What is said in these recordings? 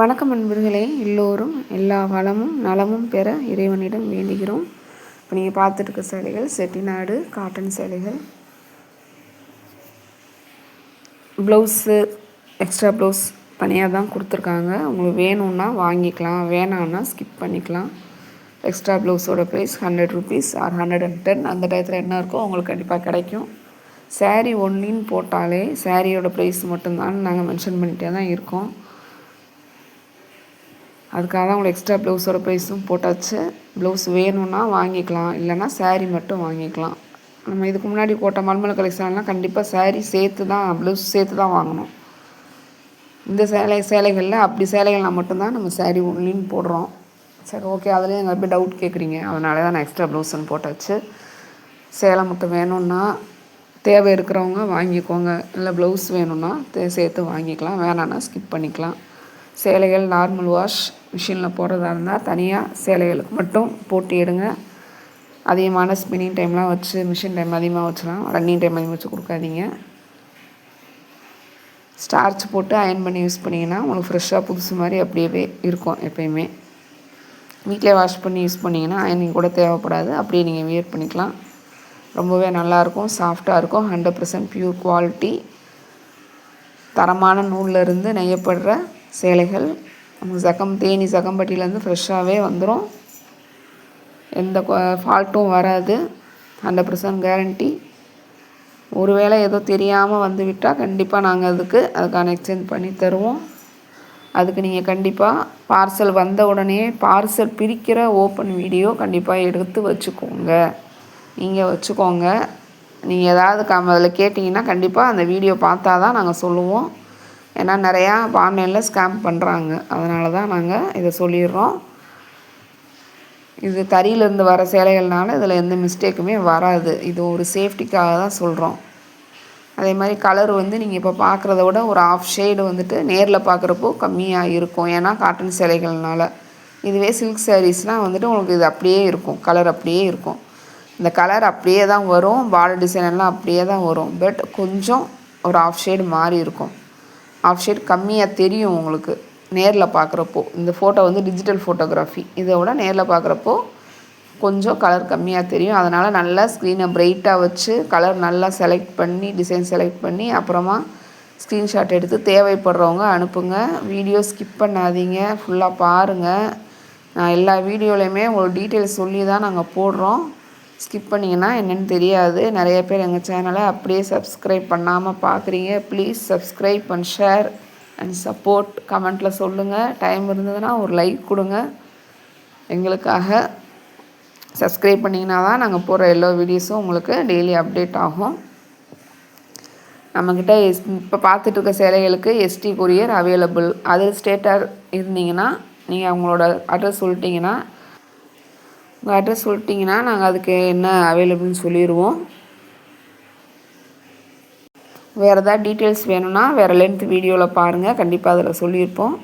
வணக்கம் நண்பர்களே எல்லோரும் எல்லா வளமும் நலமும் பெற இறைவனிடம் வேண்டுகிறோம். இப்போ நீங்கள் பார்த்துட்டு இருக்க சேலைகள் செட்டிநாடு காட்டன் சேலைகள். ப்ளவுஸு எக்ஸ்ட்ரா ப்ளவுஸ் தனியாக தான் கொடுத்துருக்காங்க. உங்களுக்கு வேணும்னா வாங்கிக்கலாம் வேணான்னா ஸ்கிப் பண்ணிக்கலாம். எக்ஸ்ட்ரா ப்ளவுஸோட price hundred rupees or hundred and ten அந்த டயத்தில் என்ன இருக்கோ உங்களுக்கு கண்டிப்பாக கிடைக்கும். சேரீ ஒன்லின்னு போட்டாலே சேரீயோட ப்ரைஸ் மட்டும்தான் நாங்கள் மென்ஷன் பண்ணிகிட்டே தான் இருக்கோம். அதுக்காக தான் உங்களுக்கு எக்ஸ்ட்ரா ப்ளவுஸோட ப்ரைஸும் போட்டாச்சு. ப்ளவுஸ் வேணும்னா வாங்கிக்கலாம். இல்லைனா சாரீ மட்டும் வாங்கிக்கலாம். நம்ம இதுக்கு முன்னாடி போட்ட மல்மல் கலெக்ஷன்லாம் கண்டிப்பாக சேரீ சேர்த்து தான் ப்ளவுஸ் சேர்த்து தான் வாங்கணும். இந்த சேலை சேலைகளில் அப்படி சேலைகள்லாம் மட்டும்தான் நம்ம சாரீ ஒன்லின்னு போடுறோம். சரி ஓகே அதுலேயும் எங்கள் போய் டவுட் கேட்குறீங்க அதனால தான் நான் எக்ஸ்ட்ரா ப்ளவுஸ்ன்னு போட்டாச்சு. சேலை மட்டும் வேணும்னா தேவை இருக்கிறவங்க வாங்கிக்கோங்க. இல்லை ப்ளவுஸ் வேணும்னா சேர்த்து வாங்கிக்கலாம். வேணான்னா ஸ்கிப் பண்ணிக்கலாம். சேலைகள் நார்மல் வாஷ் மிஷினில் போடுறதா இருந்தால் தனியாக சேலைகளுக்கு மட்டும் போட்டு எடுங்க. அதிகமான ஸ்பின்னிங் டைம்லாம் வச்சு மிஷின் டைம் அதிகமாக வச்சுலாம் ரன்னிங் டைம் அதிகமாக வச்சு கொடுக்காதீங்க. ஸ்டார்ச் போட்டு அயன் பண்ணி யூஸ் பண்ணிங்கன்னா உங்களுக்கு ஃப்ரெஷ்ஷாக புதுசு மாதிரி அப்படியே இருக்கும் எப்பயுமே. வீட்டிலே வாஷ் பண்ணி யூஸ் பண்ணிங்கன்னா அயனிங் கூட தேவைப்படாது. அப்படியே நீங்கள் வியர் பண்ணிக்கலாம். ரொம்பவே நல்லாயிருக்கும் சாஃப்டாக இருக்கும். ஹண்ட்ரட் பர்சன்ட் ப்யூர் குவாலிட்டி தரமான நூலில் இருந்து நெய்யப்படுற சேலைகள். நமக்கு சகம் தேனி சகம்பட்டியிலேருந்து ஃப்ரெஷ்ஷாகவே வந்துடும் எந்த ஃபால்ட்டும் வராது. ஹண்ட்ரட் பர்சன்ட் கேரண்டி ஒருவேளை ஏதோ தெரியாமல் வந்து விட்டால் கண்டிப்பாக நாங்கள் அதுக்கு அதுக்கான எக்ஸ்சேஞ்ச் பண்ணி தருவோம். அதுக்கு நீங்கள் கண்டிப்பாக பார்சல் வந்த உடனே பார்சல் பிரிக்கிற ஓப்பன் வீடியோ கண்டிப்பாக எடுத்து வச்சுக்கோங்க. நீங்கள் வச்சுக்கோங்க. நீங்கள் ஏதாவது கம் அதில் கேட்டிங்கன்னா கண்டிப்பாக அந்த வீடியோ பார்த்தா தான் நாங்கள் சொல்லுவோம். ஏன்னா நிறையா ஆன்லைனில் ஸ்கேம் பண்ணுறாங்க அதனால தான் நாங்கள் இதை சொல்லிடுறோம். இது தறியிலேருந்து வர சேலைகள்னால இதில் எந்த மிஸ்டேக்குமே வராது. இது ஒரு சேஃப்டிக்காக தான் சொல்கிறோம் அதே மாதிரி கலர் வந்து நீங்கள் இப்போ பார்க்குறத விட ஒரு ஆஃப் ஷேடு வந்துட்டு நேரில் பார்க்குறப்போ கம்மியாக இருக்கும். ஏன்னா காட்டன் சேலைகள்னால. இதுவே சில்க் சாரீஸ்னால் வந்துட்டு உங்களுக்கு இது அப்படியே இருக்கும். கலர் அப்படியே இருக்கும். இந்த கலர் அப்படியே தான் வரும். பார்டர் டிசைன் எல்லாம் அப்படியே தான் வரும். பட் கொஞ்சம் ஒரு ஆஃப் ஷேடு மாறி இருக்கும். ஆஃப் ஷேட் கம்மியாக தெரியும் உங்களுக்கு நேரில் பார்க்குறப்போ இந்த ஃபோட்டோ வந்து டிஜிட்டல் ஃபோட்டோகிராஃபி இதை விட நேரில் பார்க்குறப்போ கொஞ்சம் கலர் கம்மியாக தெரியும். அதனால் நல்லா ஸ்க்ரீனை ப்ரைட்டாக வச்சு கலர் நல்லா செலக்ட் பண்ணி டிசைன் செலக்ட் பண்ணி அப்புறமா ஸ்க்ரீன்ஷாட் எடுத்து தேவைப்படுறவங்க அனுப்புங்க. வீடியோ ஸ்கிப் பண்ணாதீங்க. ஃபுல்லாக பாருங்கள் நான் எல்லா வீடியோலையுமே உங்களுக்கு டீட்டெயில்ஸ் சொல்லி தான் நாங்கள் போடுறோம். ஸ்கிப் பண்ணிங்கன்னா என்னென்னு தெரியாது. நிறைய பேர் எங்கள் சேனலை அப்படியே சப்ஸ்கிரைப் பண்ணாமல் பார்க்குறீங்க please subscribe and share and support கமெண்ட்டில் சொல்லுங்கள் டைம் இருந்ததுன்னா ஒரு லைக் கொடுங்க. எங்களுக்காக சப்ஸ்கிரைப் பண்ணிங்கன்னா தான் நாங்கள் போகிற எல்லா வீடியோஸும் உங்களுக்கு டெய்லி அப்டேட் ஆகும். நம்மக்கிட்ட எஸ் இப்போ பார்த்துட்டு இருக்க சேலைகளுக்கு எஸ்டி கொரியர் அவைலபிள் அதர் ஸ்டேட்டாக இருந்தீங்கன்னா நீங்கள் அவங்களோட அட்ரஸ் சொல்லிட்டீங்கன்னா உங்கள் அட்ரஸ் சொல்லிட்டிங்கன்னா நாங்கள் அதுக்கு என்ன அவைலபிள்னு சொல்லிடுவோம் வேறு எதாவது டீட்டெயில்ஸ் வேணும்னா வேறு லென்த் வீடியோவில் பாருங்கள் கண்டிப்பாக அதில் சொல்லியிருப்போம்.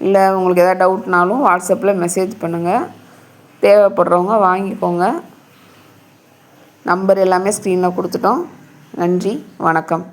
இல்லை உங்களுக்கு எதாவது டவுட்னாலும் வாட்ஸ்அப்பில் மெசேஜ் பண்ணுங்கள் தேவைப்படுறவங்க வாங்கிக்கோங்க. நம்பர் எல்லாமே ஸ்க்ரீனில் கொடுத்துட்டோம். நன்றி. வணக்கம்.